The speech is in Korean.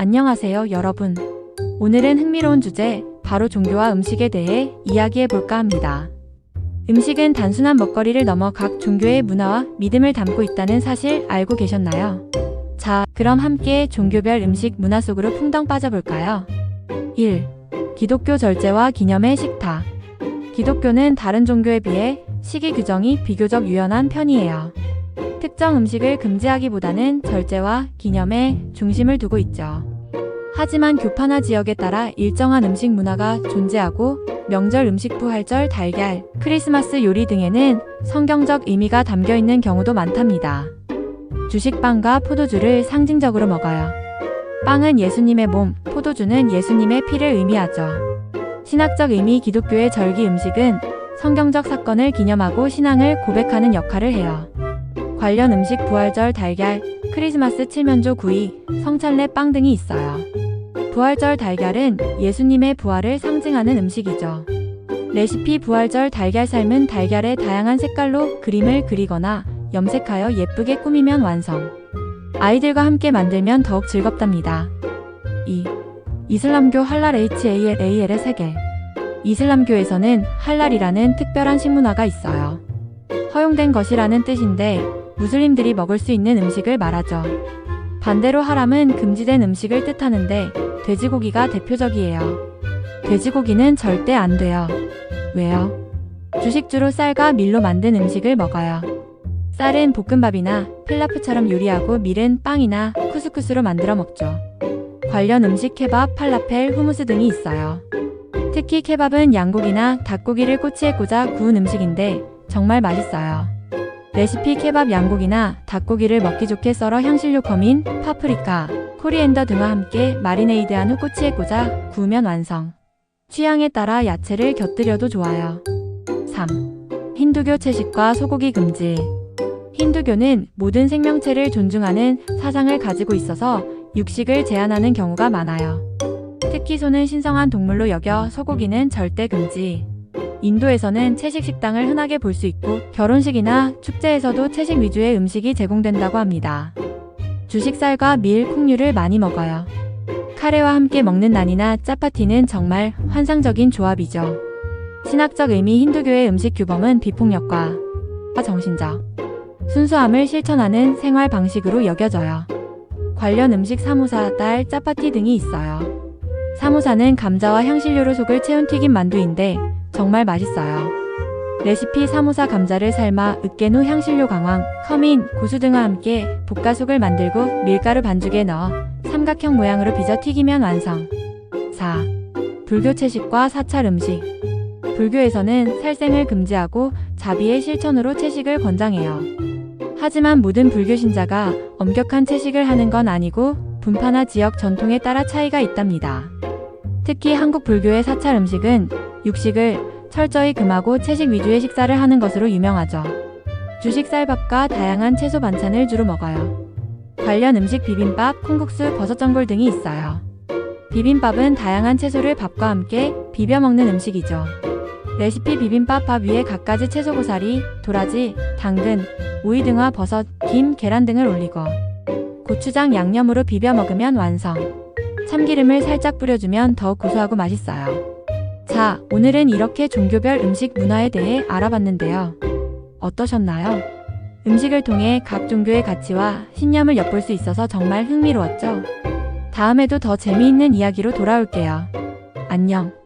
안녕하세요, 여러분. 오늘은 흥미로운 주제, 바로 종교와 음식에 대해 이야기해 볼까 합니다. 음식은 단순한 먹거리를 넘어 각 종교의 문화와 믿음을 담고 있다는 사실 알고 계셨나요? 자, 그럼 함께 종교별 음식 문화 속으로 풍덩 빠져볼까요? 1. 기독교 절제와 기념의 식탁. 기독교는 다른 종교에 비해 식이 규정이 비교적 유연한 편이에요. 특정 음식을 금지하기보다는 절제와 기념에 중심을 두고 있죠. 하지만 교파나 지역에 따라 일정한 음식 문화가 존재하고 명절 음식 부활절 달걀, 크리스마스 요리 등에는 성경적 의미가 담겨 있는 경우도 많답니다. 주식빵과 포도주를 상징적으로 먹어요. 빵은 예수님의 몸, 포도주는 예수님의 피를 의미하죠. 신학적 의미 기독교의 절기 음식은 성경적 사건을 기념하고 신앙을 고백하는 역할을 해요. 관련 음식 부활절 달걀, 크리스마스 칠면조 구이, 성찬례 빵 등이 있어요. 부활절 달걀은 예수님의 부활을 상징하는 음식이죠. 레시피 부활절 달걀 삶은 달걀의 다양한 색깔로 그림을 그리거나 염색하여 예쁘게 꾸미면 완성. 아이들과 함께 만들면 더욱 즐겁답니다. 2. 이슬람교 할랄 HALAL의 세계. 이슬람교에서는 할랄이라는 특별한 식문화가 있어요. 허용된 것이라는 뜻인데 무슬림들이 먹을 수 있는 음식을 말하죠. 반대로 하람은 금지된 음식을 뜻하는데 돼지고기가 대표적이에요. 돼지고기는 절대 안 돼요. 왜요? 주식주로 쌀과 밀로 만든 음식을 먹어요. 쌀은 볶음밥이나 필라프처럼 요리하고 밀은 빵이나 쿠스쿠스로 만들어 먹죠. 관련 음식 케밥, 팔라펠, 후무스 등이 있어요. 특히 케밥은 양고기나 닭고기를 꼬치에 꽂아 구운 음식인데 정말 맛있어요. 레시피 케밥 양고기나 닭고기를 먹기 좋게 썰어 향신료 커민, 파프리카, 코리앤더 등과 함께 마리네이드한 후 꼬치에 꽂아 구우면 완성. 취향에 따라 야채를 곁들여도 좋아요. 3. 힌두교 채식과 소고기 금지. 힌두교는 모든 생명체를 존중하는 사상을 가지고 있어서 육식을 제한하는 경우가 많아요. 특히 소는 신성한 동물로 여겨 소고기는 절대 금지. 인도에서는 채식 식당을 흔하게 볼 수 있고 결혼식이나 축제에서도 채식 위주의 음식이 제공된다고 합니다. 주식 쌀과 밀, 콩류를 많이 먹어요. 카레와 함께 먹는 난이나 짜파티는 정말 환상적인 조합이죠. 신학적 의미 힌두교의 음식 규범은 비폭력과 정신적 순수함을 실천하는 생활 방식으로 여겨져요. 관련 음식 사모사, 딸, 짜파티 등이 있어요. 사모사는 감자와 향신료로 속을 채운 튀김 만두인데 정말 맛있어요. 레시피 사모사 감자를 삶아 으깬 후 향신료 강황, 커민, 고수 등과 함께 볶아 속을 만들고 밀가루 반죽에 넣어 삼각형 모양으로 빚어 튀기면 완성. 4. 불교 채식과 사찰 음식. 불교에서는 살생을 금지하고 자비의 실천으로 채식을 권장해요. 하지만 모든 불교 신자가 엄격한 채식을 하는 건 아니고 분파나 지역 전통에 따라 차이가 있답니다. 특히 한국 불교의 사찰 음식은 육식을 철저히 금하고 채식 위주의 식사를 하는 것으로 유명하죠. 주식 쌀밥과 다양한 채소 반찬을 주로 먹어요. 관련 음식 비빔밥, 콩국수, 버섯전골 등이 있어요. 비빔밥은 다양한 채소를 밥과 함께 비벼 먹는 음식이죠. 레시피 비빔밥 밥 위에 갖가지 채소 고사리, 도라지, 당근, 오이 등과 버섯, 김, 계란 등을 올리고 고추장 양념으로 비벼 먹으면 완성. 참기름을 살짝 뿌려주면 더 고소하고 맛있어요. 자, 오늘은 이렇게 종교별 음식 문화에 대해 알아봤는데요. 어떠셨나요? 음식을 통해 각 종교의 가치와 신념을 엿볼 수 있어서 정말 흥미로웠죠? 다음에도 더 재미있는 이야기로 돌아올게요. 안녕.